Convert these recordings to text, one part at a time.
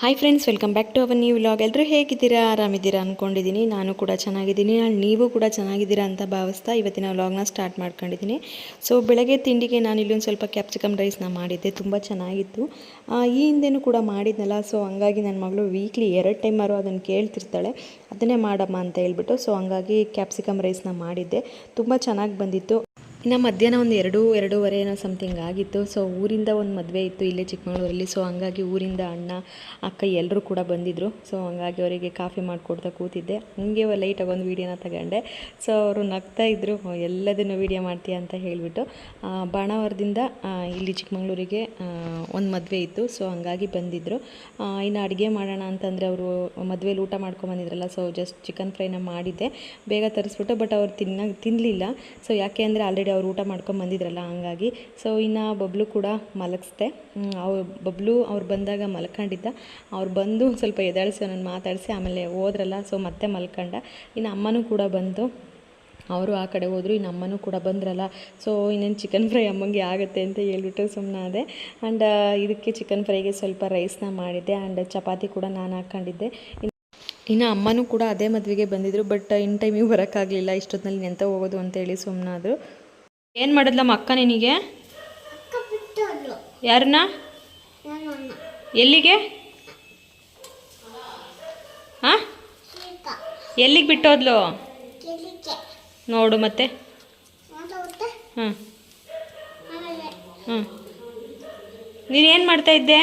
Hi friends welcome back to our new vlog ಎಲ್ಲರೂ ಹೇಗಿದ್ದೀರಾ? ಆರಾಮಿದ್ದೀರಾ ಅಂದ್ಕೊಂಡಿದ್ದೀನಿ ನಾನು ಕೂಡ ಚೆನ್ನಾಗಿದ್ದೀನಿ. ನಾನು ನೀವು ಕೂಡ ಚೆನ್ನಾಗಿದ್ದೀರಾ ಅಂತ ಭಾವಿಸ್ತಾ ಇವತ್ತಿನ ವ್ಲಾಗ್ನ ಸ್ಟಾರ್ಟ್ ಮಾಡ್ಕೊಂಡಿದ್ದೀನಿ. ಸೊ ಬೆಳಗ್ಗೆ ತಿಂಡಿಗೆ ನಾನು ಇಲ್ಲೊಂದು ಸ್ವಲ್ಪ ಕ್ಯಾಪ್ಸಿಕಮ್ ರೈಸ್ನ ಮಾಡಿದ್ದೆ. ತುಂಬ ಚೆನ್ನಾಗಿತ್ತು. ಈ ಹಿಂದೆನೂ ಕೂಡ ಮಾಡಿದ್ನಲ್ಲ. ಸೊ ಹಂಗಾಗಿ ನನ್ನ ಮಗಳು ವೀಕ್ಲಿ ಎರಡು ಟೈಮಾರು ಅದನ್ನು ಕೇಳ್ತಿರ್ತಾಳೆ. ಅದನ್ನೇ ಮಾಡಮ್ಮ ಅಂತ ಹೇಳ್ಬಿಟ್ಟು. ಸೊ ಹಂಗಾಗಿ ಕ್ಯಾಪ್ಸಿಕಮ್ ರೈಸ್ನ ಮಾಡಿದ್ದೆ. ತುಂಬ ಚೆನ್ನಾಗಿ ಬಂದಿತ್ತು. ಇನ್ನು ಮಧ್ಯಾಹ್ನ ಒಂದು ಎರಡು, ಎರಡೂವರೆ ಏನೋ ಸಮಥಿಂಗ್ ಆಗಿತ್ತು. ಸೊ ಊರಿಂದ ಒಂದು ಮದುವೆ ಇತ್ತು ಇಲ್ಲೇ ಚಿಕ್ಕಮಗಳೂರಲ್ಲಿ. ಸೊ ಹಂಗಾಗಿ ಊರಿಂದ ಅಣ್ಣ, ಅಕ್ಕ ಎಲ್ಲರೂ ಕೂಡ ಬಂದಿದ್ದರು ಸೊ ಹಂಗಾಗಿ ಅವರಿಗೆ ಕಾಫಿ ಮಾಡಿಕೊಡ್ತಾ ಕೂತಿದ್ದೆ. ಹಂಗೆ ಲೈಟಾಗಿ ಒಂದು ವೀಡಿಯೋನ ತಗೊಂಡೆ. ಸೊ ಅವರು ನಗ್ತಾ ಇದ್ದರು ಎಲ್ಲದನ್ನು ವೀಡಿಯೋ ಮಾಡ್ತೀಯ ಅಂತ ಹೇಳಿಬಿಟ್ಟು. ಬಾಣಾವರದಿಂದ ಇಲ್ಲಿ ಚಿಕ್ಕಮಗಳೂರಿಗೆ ಒಂದು ಮದುವೆ ಇತ್ತು. ಸೊ ಹಂಗಾಗಿ ಬಂದಿದ್ದರು ಇನ್ನು ಅಡುಗೆ ಮಾಡೋಣ ಅಂತಂದರೆ ಅವರು ಮದುವೆಯಲ್ಲಿ ಊಟ ಮಾಡ್ಕೊಂಬಂದಿದ್ರಲ್ಲ ಸೊ ಜಸ್ಟ್ ಚಿಕನ್ ಫ್ರೈನ ಮಾಡಿದ್ದೆ. ಬೇಗ ತರಿಸ್ಬಿಟ್ಟು ಬಟ್ ಅವ್ರು ತಿನ್ನ ತಿನ್ನಲಿಲ್ಲ ಸೊ ಯಾಕೆ ಅಂದರೆ ಆಲ್ರೆಡಿ ಅವ್ರು ಊಟ ಮಾಡ್ಕೊಂಡು ಬಂದಿದ್ರಲ್ಲ, ಹಂಗಾಗಿ. ಸೊ ಇನ್ನು ಬಬ್ಲು ಕೂಡ ಮಲಗಿಸ್ದೆ. ಅವ್ರು ಬಬ್ಲು ಅವ್ರು ಬಂದಾಗ ಮಲ್ಕೊಂಡಿದ್ದ. ಅವ್ರು ಬಂದು ಸ್ವಲ್ಪ ಎದಾಳಿಸಿ ನಾನು ಮಾತಾಡಿಸಿ, ಆಮೇಲೆ ಹೋದ್ರಲ್ಲ ಸೊ ಮತ್ತೆ ಮಲ್ಕೊಂಡ. ಇನ್ನು ಅಮ್ಮನೂ ಕೂಡ ಬಂದು, ಅವರು ಆ ಕಡೆ ಹೋದರು, ಇನ್ನು ಅಮ್ಮನೂ ಕೂಡ ಬಂದ್ರಲ್ಲ. ಸೊ ಇನ್ನೇನು ಚಿಕನ್ ಫ್ರೈ ಅಮ್ಮಂಗೆ ಆಗುತ್ತೆ ಅಂತ ಹೇಳ್ಬಿಟ್ಟು ಅದೇ ಆ್ಯಂಡ್ ಇದಕ್ಕೆ ಚಿಕನ್ ಫ್ರೈಗೆ ಸ್ವಲ್ಪ ರೈಸ್ನ ಮಾಡಿದ್ದೆ. ಆ್ಯಂಡ್ ಚಪಾತಿ ಕೂಡ ನಾನು ಹಾಕ್ಕೊಂಡಿದ್ದೆ ಇನ್ನು ಅಮ್ಮನೂ ಕೂಡ ಅದೇ ಮದುವೆಗೆ ಬಂದಿದ್ದರು ಬಟ್ ಇನ್ ಟೈಮಿಗೆ ಬರೋಕ್ಕಾಗಲಿಲ್ಲ. ಇಷ್ಟೊತ್ತಿನಲ್ಲಿ ನೆಂತ ಹೋಗೋದು ಅಂತೇಳಿ ಸುಮ್ಮನಾದ್ರು ಏನು ಮಾಡಿದ್ಲಮ್ಮ ಅಕ್ಕ ನಿನಗೆ? ಯಾರನ್ನ? ನಾನು ಎಲ್ಲಿಗೆ? ಹಾಂ ಎಲ್ಲಿಗೆ ಬಿಟ್ಟೋದ್ಲು? ನೋಡು ಮತ್ತೆ. ಹಾಂ ಹ್ಞೂ ನೀನೇನು ಮಾಡ್ತಾ ಇದ್ದೆ?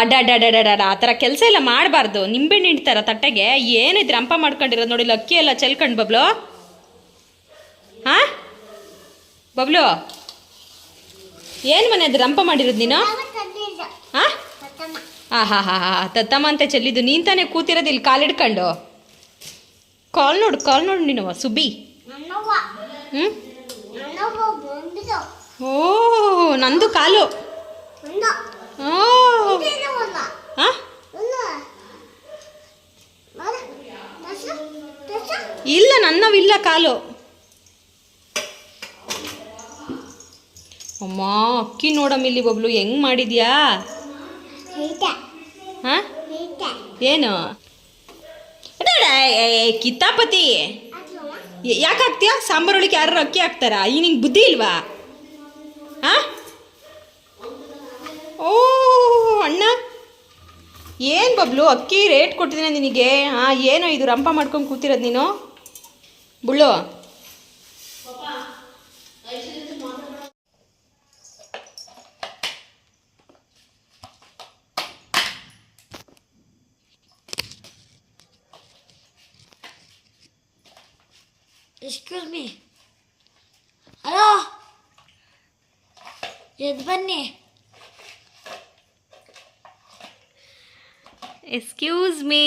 ಅಡ್ಡಾಡಾಡಾಡ ಆ ಥರ ಕೆಲಸ ಎಲ್ಲ ಮಾಡಬಾರ್ದು. ನಿಂಬೆಹಣ್ಣು ಇಡ್ತಾರ ತಟ್ಟೆಗೆ. ಏನಿದ್ರೆ ರಂಪ ಮಾಡ್ಕೊಂಡಿರೋದು ನೋಡಿ ಇಲ್ಲಿ ಅಕ್ಕಿ ಎಲ್ಲ ಚೆಲ್ಕಂಡು ಬಬ್ಲು. ಹಾಂ ಬಬ್ಲು ಏನು ಮನೆ ಅದು ರಂಪ ಮಾಡಿರೋದು ನೀನು? ಹಾಂ ಹಾಂ ಹಾಂ ಹಾಂ ಹಾಂ ತತ್ತಮ್ಮ ಅಂತ ಚೆಲ್ಲಿದ್ದು ನೀನು ತಾನೇ ಕೂತಿರೋದು ಇಲ್ಲಿ ಕಾಲಿಡ್ಕೊಂಡು ಕಾಲ್ ನೋಡು ಕಾಲ್ ನೋಡು ನೀನು ಸುಬ್ಬಿ. ಹ್ಞೂ ಓ ನಂದು ಕಾಲು. ಓ. ಹಾಂ ಇಲ್ಲ ನನ್ನವಿಲ್ಲ ಕಾಲು. ಅಮ್ಮ ಅಕ್ಕಿ ನೋಡಮ್ಮ ಇಲ್ಲಿ ಒಬ್ಳು. ಹೆಂಗ್ ಮಾಡಿದ್ಯಾ? ಹಾ? ಏನು? ಕಿತ್ತಾಪತಿ. ಯಾಕೆ ಹಾಕ್ತೀಯ? ಸಾಂಬಾರೊಳಗೆ ಯಾರು ಅಕ್ಕಿ ಹಾಕ್ತಾರಾ? ಈ ನಿಂಗೆ ಬುದ್ಧಿ ಇಲ್ವಾ? ಹಾ? ಓ ಅಣ್ಣ. ಏನು ಬಬ್ಲು? ಅಕ್ಕಿ ರೇಟ್ ಕೊಟ್ಟಿದ್ದೀನಿ ನಿನಗೆ. ಹಾಂ ಏನೋ ಇದು ರಂಪ ಮಾಡ್ಕೊಂಡು ಕೂತಿರೋದು ನೀನು. ಬುಳ್ಳು. ಎಕ್ಸ್ಕ್ಯೂಸ್ ಮೀ ಹಲೋ ಎದ್ದು ಬನ್ನಿ ಎಕ್ಸ್ಕ್ಯೂಸ್ ಮೀ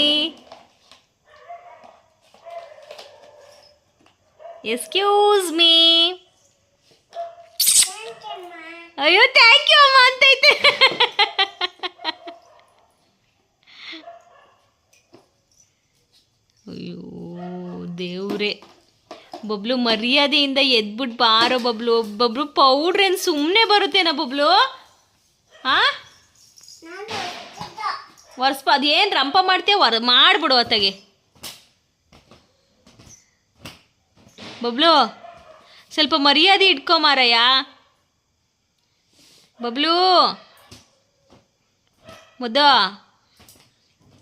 ಎಕ್ಸ್ಕ್ಯೂಸ್ ಮೀ ಅಯ್ಯೋ ಥ್ಯಾಂಕ್ ಯು ಅಮ್ಮ ಅಂತೈತೆ ಅಯ್ಯೋ ದೇವ್ರೆ ಬಬ್ಲು, ಮರ್ಯಾದೆಯಿಂದ ಎದ್ಬಿಟ್ಟು ಬಾರೋ ಬಬ್ಲು. ಬಬ್ಲು ಪೌಡ್ರ್ ಏನು ಸುಮ್ಮನೆ ಬರುತ್ತೇನ ಬಬ್ಲು? ಹಾ. ವರ್ಷ ಅದೇನು ರಂಪ ಮಾಡ್ತೀಯ? ಹೊರ ಮಾಡಿಬಿಡು ಅತ್ತಗೆ. ಬಬ್ಲು, ಸ್ವಲ್ಪ ಮರ್ಯಾದೆ ಇಟ್ಕೊ ಮಾರಯ್ಯ. ಬಬ್ಲು, ಮುದ್ದು.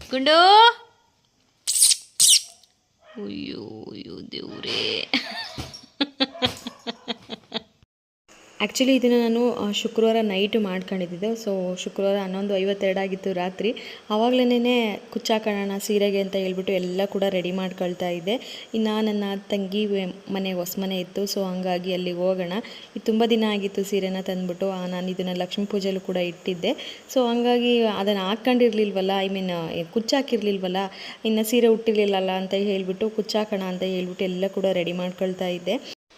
ಗುಂಡು. ಅಯ್ಯೋ ಅಯ್ಯೋ, ದೇವ್ರೇ. ಆ್ಯಕ್ಚುಲಿ ಇದನ್ನು ನಾನು ಶುಕ್ರವಾರ ನೈಟು ಮಾಡ್ಕೊಂಡಿದ್ದೆ ಸೊ ಶುಕ್ರವಾರ ಹನ್ನೊಂದು ಐವತ್ತೆರಡು ಆಗಿತ್ತು ರಾತ್ರಿ. ಆವಾಗಲೇ ಕುಚ್ಚಾಕೋಣ ಸೀರೆಗೆ ಅಂತ ಹೇಳ್ಬಿಟ್ಟು ಎಲ್ಲ ಕೂಡ ರೆಡಿ ಮಾಡ್ಕೊಳ್ತಾ ಇದ್ದೆ. ಇನ್ನು ನನ್ನ ತಂಗಿ ಮನೆ, ಹೊಸ ಮನೆ ಇತ್ತು. ಸೊ ಹಂಗಾಗಿ ಅಲ್ಲಿಗೆ ಹೋಗೋಣ. ಇದು ತುಂಬ ದಿನ ಆಗಿತ್ತು ಸೀರೆನ ತಂದ್ಬಿಟ್ಟು. ನಾನು ಇದನ್ನು ಲಕ್ಷ್ಮೀ ಪೂಜೆಲೂ ಕೂಡ ಇಟ್ಟಿದ್ದೆ. ಸೊ ಹಂಗಾಗಿ ಅದನ್ನು ಹಾಕ್ಕೊಂಡಿರ್ಲಿಲ್ವಲ್ಲ? I mean ಕುಚ್ಚಾಕಿರ್ಲಿಲ್ವಲ್ಲ? ಇನ್ನು ಸೀರೆ ಹುಟ್ಟಿರ್ಲಿಲ್ಲಲ್ಲ ಅಂತ ಹೇಳ್ಬಿಟ್ಟು, ಕುಚ್ಚಾಕೋಣ ಅಂತ ಹೇಳ್ಬಿಟ್ಟು ಎಲ್ಲ ಕೂಡ ರೆಡಿ ಮಾಡ್ಕೊಳ್ತಾ ಇದ್ದೆ.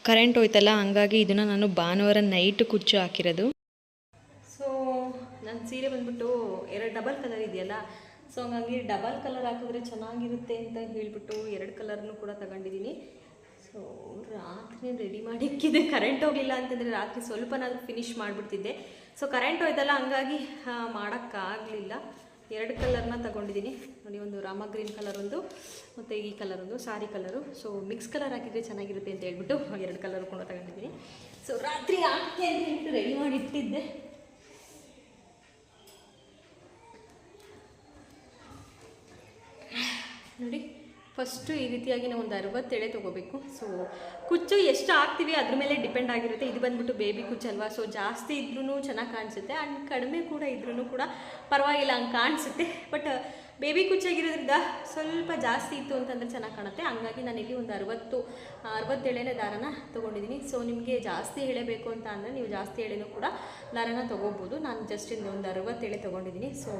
ಕರೆಂಟ್ ಹೋಯ್ತಲ್ಲ, ಹಂಗಾಗಿ ಇದನ್ನು ನಾನು ಭಾನುವಾರ ನೈಟ್ ಕುಚ್ಚು ಹಾಕಿರೋದು. ಸೊ ನನ್ನ ಸೀರೆ ಬಂದ್ಬಿಟ್ಟು ಎರಡು ಡಬಲ್ ಕಲರ್ ಇದೆಯಲ್ಲ ಸೊ ಹಂಗಾಗಿ ಡಬಲ್ ಕಲರ್ ಹಾಕಿದ್ರೆ ಚೆನ್ನಾಗಿರುತ್ತೆ ಅಂತ ಹೇಳಿಬಿಟ್ಟು ಎರಡು ಕಲರ್ನು ಕೂಡ ತಗೊಂಡಿದ್ದೀನಿ. ಸೊ ರಾತ್ರಿ ರೆಡಿ ಮಾಡಿಕ್ಕಿದೆ. ಕರೆಂಟ್ ಹೋಗಲಿಲ್ಲ ಅಂತಂದರೆ ರಾತ್ರಿ ಸ್ವಲ್ಪ ನಾನು ಫಿನಿಶ್ ಮಾಡಿಬಿಡ್ತಿದ್ದೆ. ಸೊ ಕರೆಂಟ್ ಹೋಯ್ತಲ್ಲ, ಹಂಗಾಗಿ ಮಾಡೋಕ್ಕಾಗಲಿಲ್ಲ. ಎರಡು ಕಲರ್ನ ತಗೊಂಡಿದ್ದೀನಿ. ನೋಡಿ, ಒಂದು ರಾಮ ಗ್ರೀನ್ ಕಲರ್ ಒಂದು, ಮತ್ತು ಈ ಕಲರ್ ಒಂದು, sari colour so mix colour ಹಾಕಿದರೆ ಚೆನ್ನಾಗಿರುತ್ತೆ ಅಂತ ಹೇಳ್ಬಿಟ್ಟು ಎರಡು ಕಲರ್ ಕೂಡ ತಗೊಂಡಿದ್ದೀನಿ. ಸೊ ರಾತ್ರಿ ಹಾಕಿ ಅಂತ ರೆಡಿ ಮಾಡಿ ಇಟ್ಟಿದ್ದೆ ನೋಡಿ ಫಸ್ಟು ಈ ರೀತಿಯಾಗಿ ನಾವು ಒಂದು ಅರವತ್ತು ಎಳೆ ತೊಗೋಬೇಕು. ಸೊ ಕುಚ್ಚು ಎಷ್ಟು ಹಾಕ್ತೀವಿ ಅದ್ರ ಮೇಲೆ ಡಿಪೆಂಡ್ ಆಗಿರುತ್ತೆ. ಇದು ಬಂದ್ಬಿಟ್ಟು ಬೇಬಿ ಕುಚ್ಚು ಅಲ್ವಾ? ಸೊ ಜಾಸ್ತಿ ಇದ್ರೂ ಚೆನ್ನಾಗಿ ಕಾಣಿಸುತ್ತೆ. ಆ್ಯಂಡ್ ಕಡಿಮೆ ಕೂಡ ಇದ್ರೂ ಕೂಡ ಪರವಾಗಿಲ್ಲ, ಹಂಗೆ ಕಾಣಿಸುತ್ತೆ. ಬಟ್ ಬೇಬಿ ಕುಚ್ಚಾಗಿರೋದ್ರಿಂದ ಸ್ವಲ್ಪ ಜಾಸ್ತಿ ಇತ್ತು ಅಂತಂದರೆ ಚೆನ್ನಾಗಿ ಕಾಣುತ್ತೆ. ಹಂಗಾಗಿ ನಾನಿಲ್ಲಿ ಒಂದು ಅರವತ್ತು ಅರವತ್ತೇಳೆನೇ ದಾರನ ತೊಗೊಂಡಿದ್ದೀನಿ ಸೊ ನಿಮಗೆ ಜಾಸ್ತಿ ಹೇಳಬೇಕು ಬೇಕು ಅಂತ ಅಂದರೆ ನೀವು ಜಾಸ್ತಿ ಎಳೆನೂ ಕೂಡ ದಾರನ ತೊಗೋಬೋದು. ನಾನು ಜಸ್ಟ್ ಇಂದು ಒಂದು ಅರವತ್ತೇಳೆ ತೊಗೊಂಡಿದ್ದೀನಿ ಸೊ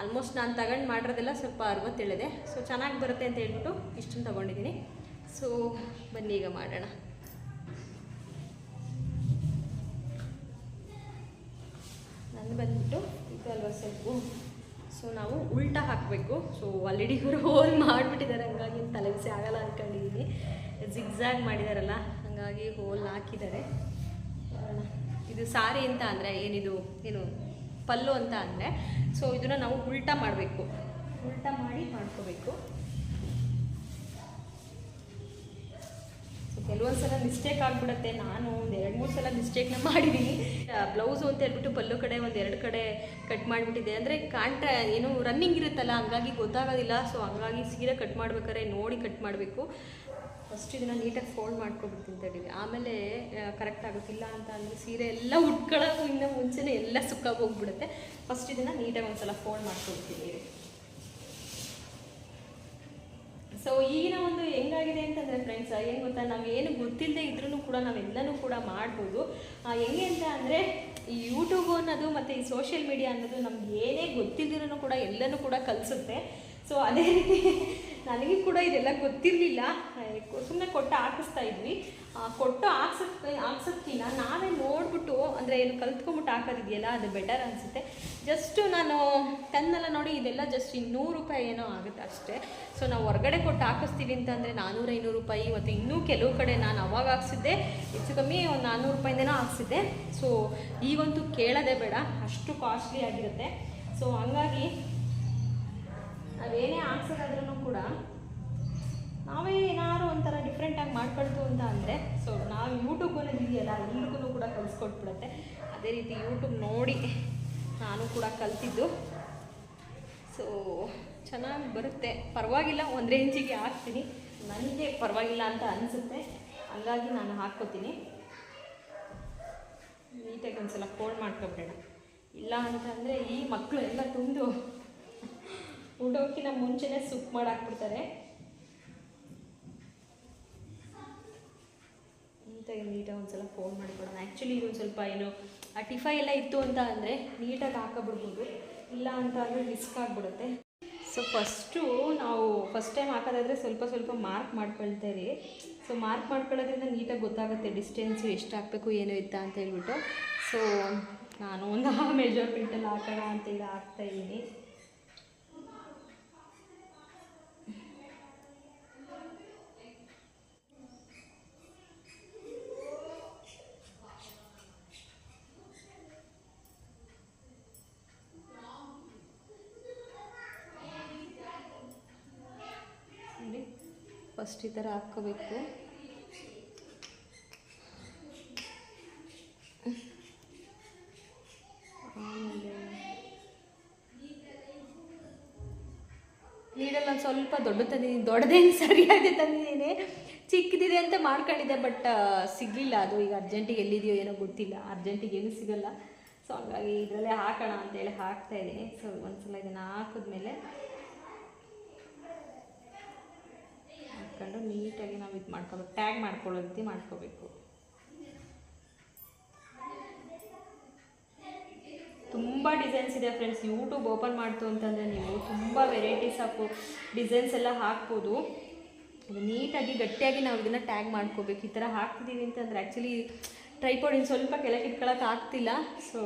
ಆಲ್ಮೋಸ್ಟ್ ನಾನು ತಗೊಂಡು ಮಾಡಿರೋದೆಲ್ಲ ಸ್ವಲ್ಪ ಅರವತ್ತೇಳಿದೆ. ಸೊ ಚೆನ್ನಾಗಿ ಬರುತ್ತೆ ಅಂತ ಹೇಳ್ಬಿಟ್ಟು ಇಷ್ಟನ್ನು ತೊಗೊಂಡಿದ್ದೀನಿ ಸೊ ಬನ್ನಿ ಈಗ ಮಾಡೋಣ. ನಾನು ಬಂದ್ಬಿಟ್ಟು ಇದು ಅಲ್ವಾ ಸ್ವಲ್ಪ ಸೊ ನಾವು ಉಲ್ಟಾ ಹಾಕಬೇಕು. ಸೊ ಆಲ್ರೆಡಿ ಇವರು ಹೋಲ್ ಮಾಡಿಬಿಟ್ಟಿದ್ದಾರೆ. ಹಂಗಾಗಿ ತಲೆಬಿಸಿ ಆಗಲ್ಲ ಅಂದ್ಕೊಂಡಿದ್ದೀನಿ ಜಿಗ್ಝಾಗ್ ಮಾಡಿದಾರಲ್ಲ, ಹಾಗಾಗಿ ಹೋಲ್ ಹಾಕಿದ್ದಾರೆ. ಇದು ಸಾರಿ ಅಂತ ಅಂದರೆ ಏನಿದು? ಏನು ಪಲ್ಲು ಅಂತ ಅಂದರೆ ಸೊ ಇದನ್ನು ನಾವು ಉಲ್ಟಾ ಮಾಡಬೇಕು. ಉಲ್ಟಾ ಮಾಡಿ ಮಾಡ್ಕೋಬೇಕು. ಕೆಲವೊಂದು ಸಲ ಮಿಸ್ಟೇಕ್ ಆಗಿಬಿಡುತ್ತೆ. ನಾನು ಒಂದು ಎರಡು, ಮೂರು ಸಲ ಮಿಸ್ಟೇಕ್ನ ಮಾಡಿದ್ದೀನಿ ಬ್ಲೌಸು ಅಂತ ಹೇಳ್ಬಿಟ್ಟು ಪಲ್ಲು ಕಡೆ ಒಂದು ಎರಡು ಕಡೆ ಕಟ್ ಮಾಡಿಬಿಟ್ಟಿದೆ. ಅಂದರೆ ಕಾಂಟ್ರಾ ಏನು ರನ್ನಿಂಗ್ ಇರುತ್ತಲ್ಲ, ಹಂಗಾಗಿ ಗೊತ್ತಾಗೋದಿಲ್ಲ. ಸೊ ಹಂಗಾಗಿ ಸೀರೆ ಕಟ್ ಮಾಡ್ಬೇಕಾದ್ರೆ ನೋಡಿ ಕಟ್ ಮಾಡಬೇಕು. ಫಸ್ಟ್ ಇದನ್ನು ನೀಟಾಗಿ ಫೋಲ್ಡ್ ಮಾಡ್ಕೊಬಿಡ್ತೀನಿ ತಡೀರಿ ಆಮೇಲೆ ಕರೆಕ್ಟ್ ಆಗುತ್ತಿಲ್ಲ ಅಂತ ಅಂದರೆ ಸೀರೆ ಎಲ್ಲ ಉಟ್ಕೊಳ್ಳೋದು ಇನ್ನೂ ಮುಂಚೆನೇ ಎಲ್ಲ ಸುಕ್ಕಾಗಿ ಹೋಗ್ಬಿಡುತ್ತೆ. ಫಸ್ಟ್ ಇದನ್ನು ನೀಟಾಗಿ ಒಂದ್ಸಲ ಫೋಲ್ಡ್ ಮಾಡ್ಕೊಬಿಡ್ತೀನಿ ಸೊ ಈಗಿನ ಒಂದು ಹೆಂಗಾಗಿದೆ ಅಂತಂದರೆ ಫ್ರೆಂಡ್ಸ್ ಏನು ಗೊತ್ತಾ? ನಾವು ಏನು ಗೊತ್ತಿಲ್ಲದೆ ಇದ್ರೂ ಕೂಡ ನಾವೆಲ್ಲನೂ ಕೂಡ ಮಾಡ್ಬೋದು. ಹೆಂಗೆ ಅಂತ ಅಂದರೆ ಈ ಯೂಟ್ಯೂಬ್ ಅನ್ನೋದು ಮತ್ತು ಈ ಸೋಷಿಯಲ್ ಮೀಡಿಯಾ ಅನ್ನೋದು ನಮ್ಗೆ ಏನೇ ಗೊತ್ತಿಲ್ಲದಿರೂ ಕೂಡ ಎಲ್ಲನೂ ಕೂಡ ಕಲಿಸುತ್ತೆ. ಸೊ ಅದೇ ರೀತಿ ನನಗೆ ಕೂಡ ಇದೆಲ್ಲ ಗೊತ್ತಿರಲಿಲ್ಲ. ಸುಮ್ಮನೆ ಕೊಟ್ಟು ಹಾಕಿಸ್ತಾ ಇದ್ವಿ. ಕೊಟ್ಟು ಹಾಕ್ಸಕ್ಕೆ ಹಾಕ್ಸೋಕ್ಕಿಲ್ಲ. ನಾವೇ ನೋಡ್ಬಿಟ್ಟು, ಅಂದರೆ ಏನು ಕಲ್ತ್ಕೊಂಬಿಟ್ಟು ಹಾಕೋದಿದೆಯಲ್ಲ, ಅದು ಬೆಟರ್ ಅನಿಸುತ್ತೆ. ಜಸ್ಟು ನಾನು ತನ್ನೆಲ್ಲ ನೋಡಿ ಇದೆಲ್ಲ ಜಸ್ಟ್ ಇನ್ನೂರು ರೂಪಾಯಿ ಏನೋ ಆಗುತ್ತೆ ಅಷ್ಟೇ. ಸೊ ನಾವು ಹೊರಗಡೆ ಕೊಟ್ಟು ಹಾಕಿಸ್ತೀವಿ ಅಂತಂದರೆ ನಾನ್ನೂರು ಐನೂರು ರೂಪಾಯಿ, ಮತ್ತು ಇನ್ನೂ ಕೆಲವು ಕಡೆ ನಾನು ಅವಾಗ ಹಾಕ್ಸಿದ್ದೆ. ಹೆಚ್ಚು ಕಮ್ಮಿ ಒಂದು ನಾನ್ನೂರು ರೂಪಾಯಿಂದನೂ ಹಾಕ್ಸಿದ್ದೆ. ಸೊ ಈಗಂತೂ ಕೇಳೋದೇ ಬೇಡ. ಅಷ್ಟು ಕಾಸ್ಟ್ಲಿ ಆಗಿರುತ್ತೆ. ಸೊ ಹಂಗಾಗಿ ನಾವೇನೇ ಹಾಕ್ಸೋದಾದ್ರೂ ಕೂಡ ನಾವೇ ಏನಾದ್ರು ಒಂಥರ ಡಿಫ್ರೆಂಟಾಗಿ ಮಾಡ್ಕೊಳ್ತು ಅಂತ ಅಂದರೆ ಸೊ ನಾವು ಯೂಟ್ಯೂಬ್ ಅನ್ನೋದು ಇದೆಯಲ್ಲ ಎಲ್ರಿಗೂ ಕೂಡ ಕಲಿಸ್ಕೊಟ್ಬಿಡುತ್ತೆ. ಅದೇ ರೀತಿ ಯೂಟ್ಯೂಬ್ ನೋಡಿ ನಾನು ಕೂಡ ಕಲ್ತಿದ್ದು. ಸೊ ಚೆನ್ನಾಗಿ ಬರುತ್ತೆ. ಪರವಾಗಿಲ್ಲ, ಒಂದು ರೇಂಜಿಗೆ ಹಾಕ್ತೀನಿ. ನನಗೆ ಪರವಾಗಿಲ್ಲ ಅಂತ ಅನಿಸುತ್ತೆ. ಹಂಗಾಗಿ ನಾನು ಹಾಕ್ಕೋತೀನಿ. ನೀಟಾಗಿ ಒಂದ್ಸಲ ಫೋಲ್ಡ್ ಮಾಡ್ಕೋಬೇಡ. ಇಲ್ಲ ಅಂತಂದರೆ ಈ ಮಕ್ಕಳು ಎಲ್ಲ ತುಂಡು ಉಡೋಕ್ಕಿಂತ ಮುಂಚೆನೇ ಸುಪ್ ಮಾಡಿ ಹಾಕ್ಬಿಡ್ತಾರೆ ನೀಟಾಗಿ ಒಂದ್ಸಲ ಫೋನ್ ಮಾಡಿಕೊಡೋಣ ಆ್ಯಕ್ಚುಲಿ ಒಂದು ಸ್ವಲ್ಪ ಏನು, ಆ ಟಿಫೈ ಎಲ್ಲ ಇತ್ತು ಅಂತ ಅಂದರೆ ನೀಟಾಗಿ ಹಾಕಬಿಡ್ಬೋದು. ಇಲ್ಲ ಅಂತ ಅಂದರೆ ರಿಸ್ಕ್ ಆಗಿಬಿಡುತ್ತೆ. ಸೊ ಫಸ್ಟು ನಾವು ಫಸ್ಟ್ ಟೈಮ್ ಹಾಕೋದಾದರೆ ಸ್ವಲ್ಪ ಸ್ವಲ್ಪ ಮಾರ್ಕ್ ಮಾಡ್ಕೊಳ್ತಾ ಇರಿ ಸೊ ಮಾರ್ಕ್ ಮಾಡ್ಕೊಳ್ಳೋದ್ರಿಂದ ನೀಟಾಗಿ ಗೊತ್ತಾಗುತ್ತೆ ಡಿಸ್ಟೆನ್ಸು ಎಷ್ಟು ಹಾಕಬೇಕು, ಏನು ಇತ್ತ ಅಂತ ಹೇಳ್ಬಿಟ್ಟು. ಸೊ ನಾನು ಒಂದು ಮೆಜರ್ಮೆಂಟಲ್ಲಿ ಹಾಕೋಣ ಅಂತ ಈಗ ಇದ್ದೀನಿ ನೋಡಿ ಫಸ್ಟ್ ಈ ಥರ ಹಾಕ್ಕೋಬೇಕು. ಆಮೇಲೆ ಒಂದು ಸ್ವಲ್ಪ ದೊಡ್ಡ ತಂದಿದ್ದೀನಿ ದೊಡ್ಡದೇನು ಸರಿಯಾಗಿ ತಂದಿದ್ದೀನಿ ಚಿಕ್ಕದಿದೆ ಅಂತ ಮಾಡ್ಕೊಂಡಿದ್ದೆ ಬಟ್ ಸಿಗಲಿಲ್ಲ ಅದು. ಈಗ ಅರ್ಜೆಂಟಿಗೆ ಎಲ್ಲಿದೆಯೋ ಏನೋ ಗೊತ್ತಿಲ್ಲ. ಅರ್ಜೆಂಟಿಗೆ ಏನು ಸಿಗಲ್ಲ. ಸೊ ಹಂಗಾಗಿ ಇದರಲ್ಲೇ ಹಾಕೋಣ ಅಂತೇಳಿ ಹಾಕ್ತಾ ಇದ್ದೀನಿ. ಸೊ ಒಂದ್ಸಲ ಇದನ್ನು ಹಾಕಿದ್ಮೇಲೆ ಹಾಕ್ಕೊಂಡು ನೀಟಾಗಿ ನಾವು ಇದು ಮಾಡ್ಕೋಬೇಕು ಟ್ಯಾಗ್ ಮಾಡ್ಕೊಳ್ಳೋ ರೀತಿ ಮಾಡ್ಕೋಬೇಕು. ತುಂಬ ಡಿಸೈನ್ಸ್ ಇದೆ ಫ್ರೆಂಡ್ಸ್ ಯೂಟ್ಯೂಬ್ ಓಪನ್ ಮಾಡ್ತು ಅಂತಂದರೆ ನೀವು ತುಂಬ ವೆರೈಟೀಸ್ ಆಫ್ ಡಿಸೈನ್ಸ್ ಎಲ್ಲ ಹಾಕ್ಬೋದು. ನೀಟಾಗಿ, ಗಟ್ಟಿಯಾಗಿ ನಾವು ಇದನ್ನು ಟ್ಯಾಗ್ ಮಾಡ್ಕೋಬೇಕು. ಈ ಥರ ಹಾಕ್ತಿದ್ದೀವಿ ಅಂತಂದರೆ ಆ್ಯಕ್ಚುಲಿ ಟ್ರೈಪೋಡ್ ಇನ್ನು ಸ್ವಲ್ಪ ಕೆಳಗೆ ಇಟ್ಕೊಳಕ್ಕೆ ಆಗ್ತಿಲ್ಲ. ಸೊ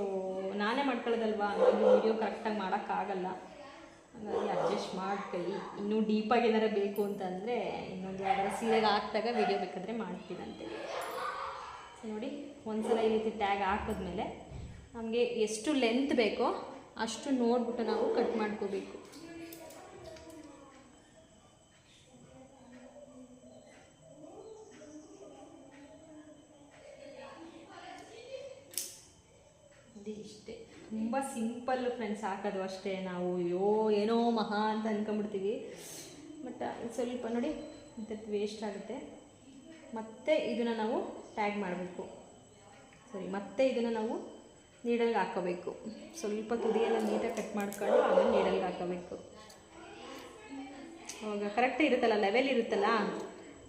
ನಾನೇ ಮಾಡ್ಕೊಳ್ಳೋದಲ್ವಾ? ಹಂಗಾಗಿ ವೀಡಿಯೋ ಕರೆಕ್ಟಾಗಿ ಮಾಡೋಕ್ಕಾಗಲ್ಲ ಹಂಗಾಗಿ ಅಡ್ಜಸ್ಟ್ ಮಾಡ್ಕೊಳ್ಳಿ ಇನ್ನೂ ಡೀಪಾಗಿ ಏನಾರ ಬೇಕು ಅಂತಂದರೆ ಇನ್ನೊಂದು ಸೀರೆಗೆ ಹಾಕ್ದಾಗ ವಿಡಿಯೋ ಬೇಕಾದರೆ ಮಾಡ್ತೀನಂತೆ ಸೊ ನೋಡಿ, ಒಂದ್ಸಲ ಈ ರೀತಿ ಟ್ಯಾಗ್ ಹಾಕಿದ್ಮೇಲೆ ನಮಗೆ ಎಷ್ಟು ಲೆಂತ್ ಬೇಕೋ ಅಷ್ಟು ನೋಡ್ಬಿಟ್ಟು ನಾವು ಕಟ್ ಮಾಡ್ಕೋಬೇಕು ಅದೇ ಇಷ್ಟೇ ತುಂಬ ಸಿಂಪಲ್ ಫ್ರೆಂಡ್ಸ್ ಹಾಕೋದು ಅಷ್ಟೇ. ನಾವು, ಅಯ್ಯೋ, ಏನೋ ಮಹಾ ಅಂತ ಅಂದ್ಕೊಂಬಿಡ್ತೀವಿ ಬಟ್ ಸ್ವಲ್ಪ ನೋಡಿ ಇಂಥದ್ದು ವೇಸ್ಟ್ ಆಗುತ್ತೆ. ಮತ್ತೆ ಇದನ್ನು ನಾವು ಟ್ಯಾಗ್ ಮಾಡಬೇಕು. ಸರಿ ಮತ್ತೆ ಇದನ್ನು ನಾವು ನೀಡಲ್ಗೆ ಹಾಕೋಬೇಕು. ಸ್ವಲ್ಪ ತುದಿಯೆಲ್ಲ ನೀಟಾಗಿ ಕಟ್ ಮಾಡ್ಕೊಂಡು ಆಮೇಲೆ ನೀಡಲ್ಗೆ ಹಾಕೋಬೇಕು. ಅವಾಗ ಕರೆಕ್ಟ್ ಇರುತ್ತಲ್ಲ ಲೆವೆಲ್ ಇರುತ್ತಲ್ಲ?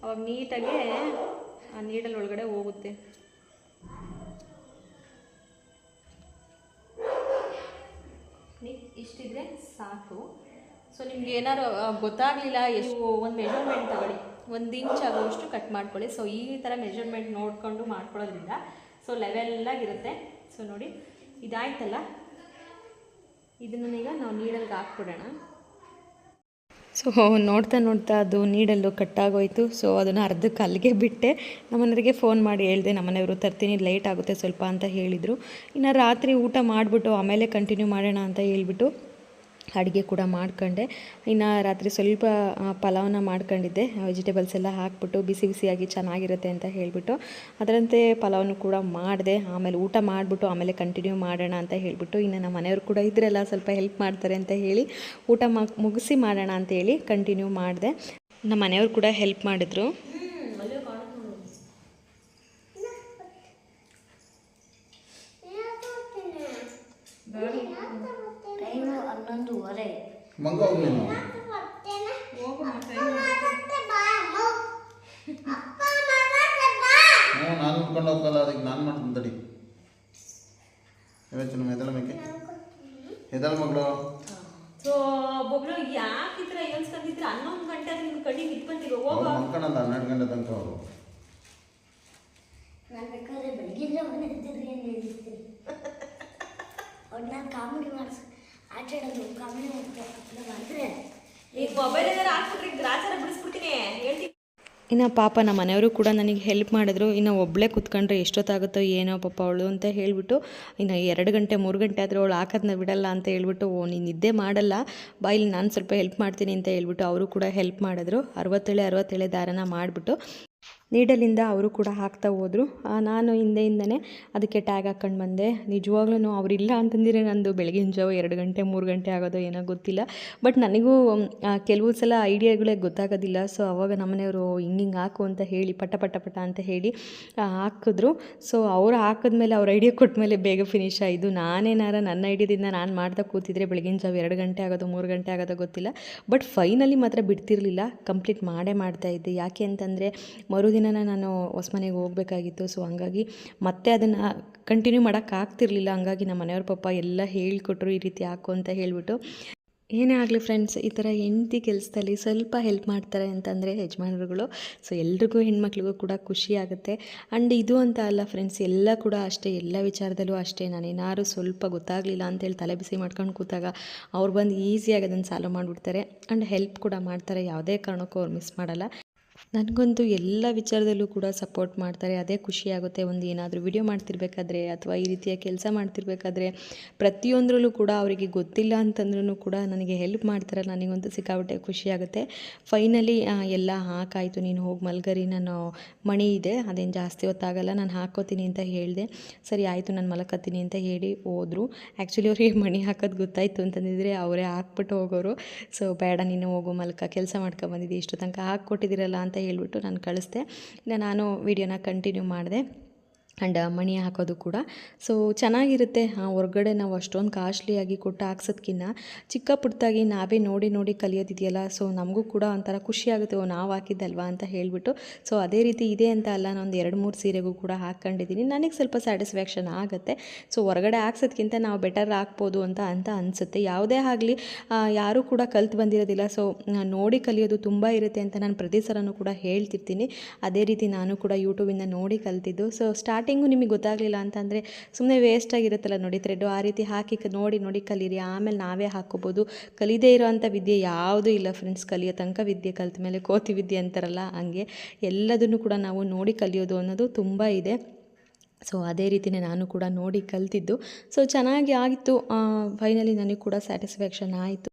ಅವಾಗ ನೀಟಾಗೆ ಆ ನೀಡಲ್ ಒಳಗಡೆ ಹೋಗುತ್ತೆ. ಇಷ್ಟಿದ್ರೆ ಸಾಕು. ಸೊ ನಿಮ್ಗೆ ಏನಾರು ಗೊತ್ತಾಗ್ಲಿಲ್ಲ, ಎಷ್ಟು ಒಂದು ಮೆಜರ್ಮೆಂಟ್ ತಗೊಳ್ಳಿ. ಒಂದು ಇಂಚ್ ಆಗುವಷ್ಟು ಕಟ್ ಮಾಡ್ಕೊಳ್ಳಿ. ಸೊ ಈ ಥರ ಮೆಜರ್ಮೆಂಟ್ ನೋಡಿಕೊಂಡು ಮಾಡ್ಕೊಳ್ಳೋದ್ರಿಂದ ಸೊ ಲೆವೆಲ್ಲಾಗಿರುತ್ತೆ ಸೊ ನೋಡಿ, ಇದಾಯ್ತಲ್ಲ? ಇದನ್ನ ಈಗ ನಾವು ನೀಡಲ್ಗೆ ಹಾಕ್ಬಿಡೋಣ. ಸೊ ನೋಡ್ತಾ ನೋಡ್ತಾ ಅದು ನೀಡಲ್ಲು ಕಟ್ಟಾಗೋಯಿತು. ಸೊ ಅದನ್ನು ಅರ್ಧಕ್ಕೆ ಅಲ್ಲಿಗೆ ಬಿಟ್ಟೆ. ನಮ್ಮನೆಯವರಿಗೆ ಫೋನ್ ಮಾಡಿ ಹೇಳಿದೆ, ನಮ್ಮನೆಯವರು ತರ್ತೀನಿ ಲೇಟ್ ಆಗುತ್ತೆ ಸ್ವಲ್ಪ ಅಂತ ಹೇಳಿದರು. ಇನ್ನು ರಾತ್ರಿ ಊಟ ಮಾಡಿಬಿಟ್ಟು ಆಮೇಲೆ ಕಂಟಿನ್ಯೂ ಮಾಡೋಣ ಅಂತ ಹೇಳ್ಬಿಟ್ಟು ಅಡುಗೆ ಕೂಡ ಮಾಡ್ಕೊಂಡೆ. ಇನ್ನು ರಾತ್ರಿ ಸ್ವಲ್ಪ ಪಲಾವನ್ನ ಪಲಾವ್ನ ಮಾಡ್ಕೊಂಡಿದ್ದೆ. ವೆಜಿಟೇಬಲ್ಸ್ ಎಲ್ಲ ಹಾಕ್ಬಿಟ್ಟು ಬಿಸಿ ಬಿಸಿಯಾಗಿ ಚೆನ್ನಾಗಿರುತ್ತೆ ಅಂತ ಹೇಳಿಬಿಟ್ಟು, ಅದರಂತೆ ಪಲಾವನ್ನು ಕೂಡ ಮಾಡಿದೆ. ಆಮೇಲೆ ಊಟ ಮಾಡಿಬಿಟ್ಟು ಆಮೇಲೆ ಕಂಟಿನ್ಯೂ ಮಾಡೋಣ ಅಂತ ಹೇಳಿಬಿಟ್ಟು, ಇನ್ನು ನಮ್ಮ ಮನೆಯವರು ಕೂಡ ಇದ್ರೆಲ್ಲ ಸ್ವಲ್ಪ ಹೆಲ್ಪ್ ಮಾಡ್ತಾರೆ ಅಂತ ಹೇಳಿ, ಊಟ ಮುಗಿಸಿ ಮಾಡೋಣ ಅಂತ ಹೇಳಿ ಕಂಟಿನ್ಯೂ ಮಾಡಿದೆ. ನಮ್ಮ ಮನೆಯವರು ಕೂಡ ಹೆಲ್ಪ್ ಮಾಡಿದ್ರು ಟೈಮು ಹನ್ನೊಂದುವರೆ ಮಂಗ ಹೋಗಿ ನೀನು ಹ್ಞೂ ನಾನು ಉಟ್ಕೊಂಡು ಹೋಗಲ್ಲ ಅದಕ್ಕೆ ನಾನು ಮಾಡ್ತೀನಿ ತಡಿ. ಇವತ್ತು ಎದಳ ಮೇಕೆ ಎದಳ ಮಗಳು? ಸೊ ಒಬ್ಬೊಬ್ರು ಯಾಕೆ ಈ ಥರ ಯೋಚಿಸ್ಕೊಂಡಿದ್ರೆ ಹನ್ನೊಂದು ಗಂಟೆ ನಿಮ್ಮ ಕಣ್ಣಿಗೆ ಇಟ್ಕೊಂತೀವಿ ಅವ್ರು ಮಕ್ಕಳಲ್ಲ ಹನ್ನೆರಡು ಗಂಟೆ ತನಕ ಅವರು ನಾನು ಬೇಕಾದ್ರೆ ಮನೆ ಇದ್ದಿದ್ರೆ ಏನು ಅವ್ರು ನಾನು ಕಾಮಿಡಿ ಮಾಡಿಸ್ ಆಟ ಆಡೋದು ಕಾಮಿಡಿ ಮಾಡ್ತಾರೆ ಮಾಡಿದ್ರೆ ಈಗ ಮೊಬೈಲ್ ಏನಾರು ಹಾಕ್ಬಿಟ್ರೆ ಗ್ರಾಚಾರ ಬಿಡಿಸ್ಬಿಡ್ತೀನಿ ಹೇಳ್ತೀನಿ. ಇನ್ನು ಪಾಪ ನಮ್ಮ ಮನೆಯವರು ಕೂಡ ನನಗೆ ಹೆಲ್ಪ್ ಮಾಡಿದ್ರು. ಇನ್ನು ಒಬ್ಬಳೇ ಕುತ್ಕೊಂಡ್ರೆ ಎಷ್ಟೊತ್ತಾಗುತ್ತೋ ಏನೋ ಪಾಪ ಅವಳು ಅಂತ ಹೇಳಿಬಿಟ್ಟು ಇನ್ನು ಎರಡು ಗಂಟೆ ಮೂರು ಗಂಟೆ ಆದರೂ ಅವಳು ಹಾಕೋದನ್ನ ಬಿಡಲ್ಲ ಅಂತ ಹೇಳ್ಬಿಟ್ಟು ಓ ನೀನು ನಿದ್ದೆ ಮಾಡಲ್ಲ. ಬಾ ಇಲ್ಲಿ ನಾನು ಸ್ವಲ್ಪ ಹೆಲ್ಪ್ ಮಾಡ್ತೀನಿ ಅಂತ ಹೇಳ್ಬಿಟ್ಟು ಅವರು ಕೂಡ ಹೆಲ್ಪ್ ಮಾಡಿದ್ರು. ಅರವತ್ತೇಳೆ ಅರವತ್ತೇಳೆ ದಾರನ ಮಾಡಿಬಿಟ್ಟು. ನೀಡಲಿಂದ ಅವರು ಕೂಡ ಹಾಕ್ತಾ ಹೋದರು. ನಾನು ಹಿಂದೆಯಿಂದನೇ ಅದಕ್ಕೆ ಟ್ಯಾಗ್ ಹಾಕ್ಕೊಂಡು ಬಂದೆ. ನಿಜವಾಗ್ಲೂ ಅವರಿಲ್ಲ ಅಂತಂದಿರೇ ನಂದು ಬೆಳಗಿನ ಜಾವ ಎರಡು ಗಂಟೆ, ಮೂರು ಗಂಟೆ ಆಗೋದು ಏನೋ ಗೊತ್ತಿಲ್ಲ. ಬಟ್ ನನಗೂ ಕೆಲವು ಸಲ ಐಡಿಯಾಗಳೇ ಗೊತ್ತಾಗೋದಿಲ್ಲ. ಸೊ ಅವಾಗ ನಮ್ಮನೆಯವರು ಹಿಂಗೆ ಹಿಂಗೆ ಹಾಕು ಅಂತ ಹೇಳಿ, ಪಟ ಪಟ ಪಟ ಅಂತ ಹೇಳಿ ಹಾಕಿದ್ರು. ಸೊ ಅವ್ರು ಹಾಕಿದ್ಮೇಲೆ ಅವ್ರ ಐಡಿಯಾ ಕೊಟ್ಮೇಲೆ ಬೇಗ ಫಿನಿಶ್ ಆಯಿತು. ನಾನೇನಾರ ನನ್ನ ಐಡಿಯಾದಿಂದ ನಾನು ಮಾಡ್ತಾ ಕೂತಿದ್ರೆ ಬೆಳಗಿನ ಜಾವ ಎರಡು ಗಂಟೆ ಆಗೋದು, ಮೂರು ಗಂಟೆ ಆಗೋದೋ ಗೊತ್ತಿಲ್ಲ. ಬಟ್ ಫೈನಲಿ ಮಾತ್ರ ಬಿಡ್ತಿರಲಿಲ್ಲ. ಕಂಪ್ಲೀಟ್ ಮಾಡೇ ಮಾಡ್ತಾ ಇದ್ದೆ. ಯಾಕೆ ಅಂತಂದರೆ, ಮರುದಿನ ನಾನು ಹೊಸ ಮನೆಗೆ ಹೋಗಬೇಕಾಗಿತ್ತು. ಸೊ ಹಂಗಾಗಿ ಮತ್ತೆ ಅದನ್ನು ಕಂಟಿನ್ಯೂ ಮಾಡೋಕ್ಕಾಗ್ತಿರ್ಲಿಲ್ಲ ಹಂಗಾಗಿ ನಮ್ಮ ಮನೆಯವ್ರ ಪಾಪ ಎಲ್ಲ ಹೇಳಿಕೊಟ್ರು ಈ ರೀತಿ ಹಾಕು ಅಂತ ಹೇಳಿಬಿಟ್ಟು. ಏನೇ ಆಗಲಿ ಫ್ರೆಂಡ್ಸ್ ಈ ಥರ ಹೆಂಡತಿ ಕೆಲಸದಲ್ಲಿ ಸ್ವಲ್ಪ ಹೆಲ್ಪ್ ಮಾಡ್ತಾರೆ ಅಂತಂದರೆ ಯಜಮಾನರುಗಳು. ಸೊ ಎಲ್ರಿಗೂ ಹೆಣ್ಮಕ್ಳಿಗೂ ಕೂಡ ಖುಷಿ ಆಗುತ್ತೆ. ಆ್ಯಂಡ್ ಇದು ಅಂತ ಅಲ್ಲ ಫ್ರೆಂಡ್ಸ್ ಎಲ್ಲ ಕೂಡ ಅಷ್ಟೇ, ಎಲ್ಲ ವಿಚಾರದಲ್ಲೂ ಅಷ್ಟೇ. ನಾನು ಏನಾದ್ರು ಸ್ವಲ್ಪ ಗೊತ್ತಾಗಲಿಲ್ಲ ಅಂತೇಳಿ ತಲೆ ಬಿಸಿ ಮಾಡ್ಕೊಂಡು ಕೂತಾಗ ಅವ್ರು ಬಂದು ಈಸಿಯಾಗಿ ಅದನ್ನು ಸಾಲ್ವ್ ಮಾಡಿಬಿಡ್ತಾರೆ. ಆ್ಯಂಡ್ ಹೆಲ್ಪ್ ಕೂಡ ಮಾಡ್ತಾರೆ. ಯಾವುದೇ ಕಾರಣಕ್ಕೂ ಅವ್ರು ಮಿಸ್ ಮಾಡಲ್ಲ. ನನಗಂತೂ ಎಲ್ಲ ವಿಚಾರದಲ್ಲೂ ಕೂಡ ಸಪೋರ್ಟ್ ಮಾಡ್ತಾರೆ. ಅದೇ ಖುಷಿಯಾಗುತ್ತೆ ಒಂದು ಏನಾದರೂ ವಿಡಿಯೋ ಮಾಡ್ತಿರ್ಬೇಕಾದ್ರೆ ಅಥವಾ ಈ ರೀತಿಯ ಕೆಲಸ ಮಾಡ್ತಿರ್ಬೇಕಾದ್ರೆ ಪ್ರತಿಯೊಂದರಲ್ಲೂ ಕೂಡ ಅವರಿಗೆ ಗೊತ್ತಿಲ್ಲ ಅಂತಂದ್ರೂ ಕೂಡ ನನಗೆ ಹೆಲ್ಪ್ ಮಾಡ್ತಾರೆ. ನನಗಂತೂ ಸಿಕ್ಕಾಪಟ್ಟೆ ಖುಷಿಯಾಗುತ್ತೆ ಫೈನಲಿ ಎಲ್ಲ ಹಾಕಾಯಿತು. ನೀನು ಹೋಗಿ ಮಲ್ಗರಿ. ನಾನು ಮಣಿ ಇದೆ. ಅದೇನು ಜಾಸ್ತಿ ಹೊತ್ತಾಗಲ್ಲ. ನಾನು ಹಾಕೋತೀನಿ ಅಂತ ಹೇಳಿದೆ. ಸರಿ, ಆಯಿತು. ನಾನು ಮಲಕತ್ತೀನಿ ಅಂತ ಹೇಳಿ ಹೋದರು. ಆ್ಯಕ್ಚುಲಿ ಅವ್ರಿಗೆ ಮಣಿ ಹಾಕೋದು ಗೊತ್ತಾಯಿತು ಅಂತಂದಿದ್ರೆ ಅವರೇ ಹಾಕ್ಬಿಟ್ಟು ಹೋಗೋರು. ಸೊ ಬೇಡ, ನೀನು ಹೋಗು, ಮಲ್ಕ. ಕೆಲಸ ಮಾಡ್ಕೊಂಬಂದಿದ್ದೆ ಇಷ್ಟು ತನಕ ಹಾಕ್ಕೊಟ್ಟಿದ್ದೀರಲ್ಲ ಅಂತ ಹೇಳ್ಬಿಟ್ಟು ನಾನು ಕಳಿಸ್ದೆ. ಇನ್ನು ನಾನು ವೀಡಿಯೋನ ಕಂಟಿನ್ಯೂ ಮಾಡಿದೆ. ಆ್ಯಂಡ್ ಮಣಿ ಹಾಕೋದು ಕೂಡ. ಸೊ ಚೆನ್ನಾಗಿರುತ್ತೆ. ಹೊರಗಡೆ ನಾವು ಅಷ್ಟೊಂದು ಕಾಸ್ಟ್ಲಿಯಾಗಿ ಕೊಟ್ಟು ಹಾಕ್ಸೋದ್ಕಿನ್ನ ಚಿಕ್ಕ ಪುಟ್ಟದಾಗಿ ನಾವೇ ನೋಡಿ ನೋಡಿ ಕಲಿಯೋದಿದೆಯಲ್ಲ ಸೊ ನಮಗೂ ಕೂಡ ಒಂಥರ ಖುಷಿ ಆಗುತ್ತೆ. ಓ, ನಾವು ಹಾಕಿದ್ದಲ್ವಾ ಅಂತ ಹೇಳಿಬಿಟ್ಟು. ಸೊ ಅದೇ ರೀತಿ ಇದೆ ಅಂತ ಅಲ್ಲ, ನಾನು ಒಂದು ಎರಡು, ಮೂರು ಸೀರೆಗೂ ಕೂಡ ಹಾಕ್ಕೊಂಡಿದ್ದೀನಿ. ನನಗೆ ಸ್ವಲ್ಪ ಸ್ಯಾಟಿಸ್ಫ್ಯಾಕ್ಷನ್ ಆಗುತ್ತೆ. ಸೊ ಹೊರಗಡೆ ಹಾಕ್ಸೋದ್ಕಿಂತ ನಾವು ಬೆಟರ್ ಹಾಕ್ಬೋದು ಅಂತ ಅಂತ ಅನಿಸುತ್ತೆ. ಯಾವುದೇ ಆಗಲಿ ಯಾರೂ ಕೂಡ ಕಲ್ತು ಬಂದಿರೋದಿಲ್ಲ. ಸೊ ನೋಡಿ ಕಲಿಯೋದು ತುಂಬ ಇರುತ್ತೆ ಅಂತ ನಾನು ಪ್ರತಿ ಸಲನೂ ಕೂಡ ಹೇಳ್ತಿರ್ತೀನಿ. ಅದೇ ರೀತಿ ನಾನು ಕೂಡ ಯೂಟ್ಯೂಬಿಂದ ನೋಡಿ ಕಲ್ತಿದ್ದು. ಸೊ ಸ್ಟಾರ್ಟಿಂಗು ನಿಮಗೆ ಗೊತ್ತಾಗಲಿಲ್ಲ ಅಂತಂದರೆ ಸುಮ್ಮನೆ ವೇಸ್ಟ್ ಆಗಿರುತ್ತಲ್ಲ ನೋಡಿ ಥ್ರೆಡ್ಡು ಆ ರೀತಿ ಹಾಕಿ ನೋಡಿ ನೋಡಿ ಕಲೀರಿ. ಆಮೇಲೆ ನಾವೇ ಹಾಕ್ಕೋಬೋದು. ಕಲಿದೇ ಇರೋವಂಥ ವಿದ್ಯೆ ಯಾವುದೂ ಇಲ್ಲ ಫ್ರೆಂಡ್ಸ್ ಕಲಿಯೋ ತನಕ ವಿದ್ಯೆ, ಕಲಿತ ಮೇಲೆ ಕೋತಿ ವಿದ್ಯೆ ಅಂತಾರಲ್ಲ ಹಂಗೆ. ಎಲ್ಲದನ್ನು ಕೂಡ ನಾವು ನೋಡಿ ಕಲಿಯೋದು ಅನ್ನೋದು ತುಂಬ ಇದೆ. ಸೊ ಅದೇ ರೀತಿಯೇ ನಾನು ಕೂಡ ನೋಡಿ ಕಲ್ತಿದ್ದು. ಸೊ ಚೆನ್ನಾಗಿ ಆಗಿತ್ತು. ಫೈನಲಿ ನನಗೆ ಕೂಡ ಸ್ಯಾಟಿಸ್ಫ್ಯಾಕ್ಷನ್ ಆಯಿತು.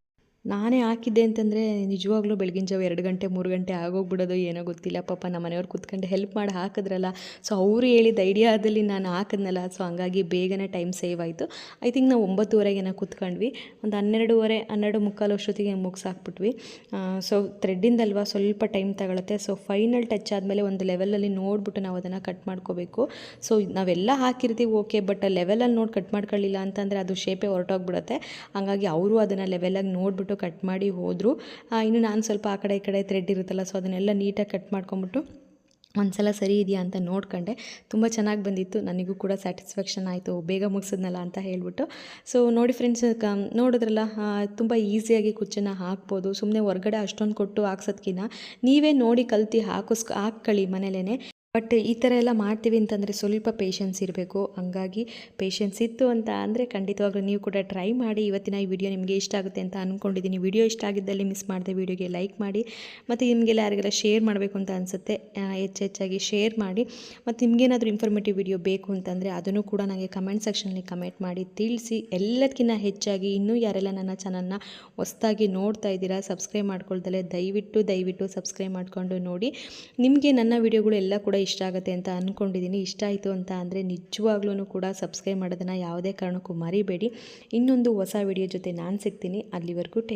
ನಾನೇ ಹಾಕಿದ್ದೆ ಅಂತಂದರೆ ನಿಜವಾಗ್ಲೂ ಬೆಳಗಿನ ಜಾವ ಎರಡು ಗಂಟೆ, ಮೂರು ಗಂಟೆ ಆಗೋಗ್ಬಿಡೋದು ಏನೋ ಗೊತ್ತಿಲ್ಲ. ಪಾಪ ನಮ್ಮ ಮನೆಯವ್ರು ಕೂತ್ಕೊಂಡು ಹೆಲ್ಪ್ ಮಾಡಿ ಹಾಕಿದ್ರಲ್ಲ. ಸೊ ಅವರು ಹೇಳಿದ ಐಡಿಯಾದಲ್ಲಿ ನಾನು ಹಾಕಿದ್ನಲ್ಲ. ಸೊ ಹಂಗಾಗಿ ಬೇಗನೆ ಟೈಮ್ ಸೇವ್ ಆಯಿತು. ಐ ಥಿಂಕ್ ನಾವು ಒಂಬತ್ತುವರೆಗೇನೋ ಕೂತ್ಕೊಂಡ್ವಿ. ಒಂದು ಹನ್ನೆರಡುವರೆ, ಹನ್ನೆರಡು ಮುಕ್ಕಾಲು ಅಷ್ಟೊತ್ತಿಗೆ ಮುಗಿಸಾಕ್ಬಿಟ್ವಿ. ಸೊ ಥ್ರೆಡ್ಡಿಂದಲ್ವಾ ಸ್ವಲ್ಪ ಟೈಮ್ ತಗೊಳುತ್ತೆ. ಸೊ ಫೈನಲ್ ಟಚ್ ಆದಮೇಲೆ ಒಂದು ಲೆವೆಲಲ್ಲಿ ನೋಡಿಬಿಟ್ಟು ನಾವು ಅದನ್ನು ಕಟ್ ಮಾಡ್ಕೋಬೇಕು. ಸೊ ನಾವೆಲ್ಲ ಹಾಕಿರ್ತೀವಿ ಓಕೆ ಬಟ್ ಲೆವೆಲಲ್ಲಿ ನೋಡಿ ಕಟ್ ಮಾಡ್ಕೊಳ್ಳಿಲ್ಲ ಅಂತಂದರೆ ಅದು ಶೇಪೇ ಹೊರಟೋಗ್ಬಿಡುತ್ತೆ. ಹಂಗಾಗಿ ಅವರು ಅದನ್ನು ಲೆವೆಲಾಗಿ ನೋಡಿಬಿಟ್ಟು ಕಟ್ ಮಾಡಿ ಹೋದರು. ಇನ್ನು ನಾನು ಸ್ವಲ್ಪ ಆ ಕಡೆ ಈ ಕಡೆ ಥ್ರೆಡ್ ಇರುತ್ತಲ್ಲ ಸೊ ಅದನ್ನೆಲ್ಲ ನೀಟಾಗಿ ಕಟ್ ಮಾಡ್ಕೊಂಬಿಟ್ಟು ಒಂದ್ಸಲ ಸರಿ ಇದೆಯಾ ಅಂತ ನೋಡ್ಕೊಂಡೆ. ತುಂಬ ಚೆನ್ನಾಗಿ ಬಂದಿತ್ತು. ನನಗೂ ಕೂಡ ಸ್ಯಾಟಿಸ್ಫ್ಯಾಕ್ಷನ್ ಆಯಿತು. ಬೇಗ ಮುಗಿಸಿದ್ನಲ್ಲ ಅಂತ ಹೇಳ್ಬಿಟ್ಟು. ಸೊ ನೋಡಿ ಫ್ರೆಂಡ್ಸ್ ಕ, ನೋಡಿದ್ರಲ್ಲ ತುಂಬ ಈಸಿಯಾಗಿ ಕುಚ್ಚನ್ನು ಹಾಕ್ಬೋದು. ಸುಮ್ಮನೆ ಹೊರ್ಗಡೆ ಅಷ್ಟೊಂದು ಕೊಟ್ಟು ಹಾಕ್ಸೋದ್ಕಿಂತ ನೀವೇ ನೋಡಿ ಕಲ್ತು ಹಾಕಿಸ್ ಹಾಕ್ಕೊಳ್ಳಿ ಮನೇಲೇ ಬಟ್ ಈ ಥರ ಎಲ್ಲ ಮಾಡ್ತೀವಿ ಅಂತಂದರೆ ಸ್ವಲ್ಪ ಪೇಷನ್ಸ್ ಇರಬೇಕು. ಹಂಗಾಗಿ ಪೇಷನ್ಸ್ ಇತ್ತು ಅಂತ ಅಂದರೆ ಖಂಡಿತವಾಗ್ಲೂ ನೀವು ಕೂಡ ಟ್ರೈ ಮಾಡಿ. ಇವತ್ತಿನ ಈ ವಿಡಿಯೋ ನಿಮಗೆ ಇಷ್ಟ ಆಗುತ್ತೆ ಅಂತ ಅಂದ್ಕೊಂಡಿದ್ದೀನಿ ವಿಡಿಯೋ ಇಷ್ಟ ಆಗಿದ್ದಲ್ಲಿ ಮಿಸ್ ಮಾಡಿದೆ ವಿಡಿಯೋಗೆ ಲೈಕ್ ಮಾಡಿ. ಮತ್ತು ನಿಮಗೆಲ್ಲ ಯಾರಿಗೆಲ್ಲ ಶೇರ್ ಮಾಡಬೇಕು ಅಂತ ಅನಿಸುತ್ತೆ. ಹೆಚ್ಚೆಚ್ಚಾಗಿ ಶೇರ್ ಮಾಡಿ. ಮತ್ತು ನಿಮಗೇನಾದರೂ ಇನ್ಫಾರ್ಮೇಟಿವ್ ವಿಡಿಯೋ ಬೇಕು ಅಂತಂದರೆ ಅದನ್ನು ಕೂಡ ನನಗೆ ಕಮೆಂಟ್ ಸೆಕ್ಷನಲ್ಲಿ ಕಮೆಂಟ್ ಮಾಡಿ. ತಿಳಿಸಿ. ಎಲ್ಲದಕ್ಕಿಂತ ಹೆಚ್ಚಾಗಿ ಇನ್ನೂ ಯಾರೆಲ್ಲ ನನ್ನ ಚಾನಲ್ನ ಹೊಸ್ದಾಗಿ ನೋಡ್ತಾ ಇದ್ದೀರಾ ಸಬ್ಸ್ಕ್ರೈಬ್ ಮಾಡ್ಕೊಳ್ದಲೆ ದಯವಿಟ್ಟು ದಯವಿಟ್ಟು ಸಬ್ಸ್ಕ್ರೈಬ್ ಮಾಡಿಕೊಂಡು ನೋಡಿ. ನಿಮಗೆ ನನ್ನ ವಿಡಿಯೋಗಳು ಎಲ್ಲ ಕೂಡ ಇಷ್ಟ ಆಗುತ್ತೆ ಅಂತ ಅಂದ್ಕೊಂಡಿದ್ದೀನಿ ಇಷ್ಟ ಆಯಿತು ಅಂತ ಅಂದರೆ ನಿಜವಾಗ್ಲೂ ಕೂಡ ಸಬ್ಸ್ಕ್ರೈಬ್ ಮಾಡೋದನ್ನು ಯಾವುದೇ ಕಾರಣಕ್ಕೂ ಮರಿಬೇಡಿ. ಇನ್ನೊಂದು ಹೊಸ ವಿಡಿಯೋ ಜೊತೆ ನಾನು ಸಿಗ್ತೀನಿ. ಅಲ್ಲಿವರೆಗೂ ಟೇಕ್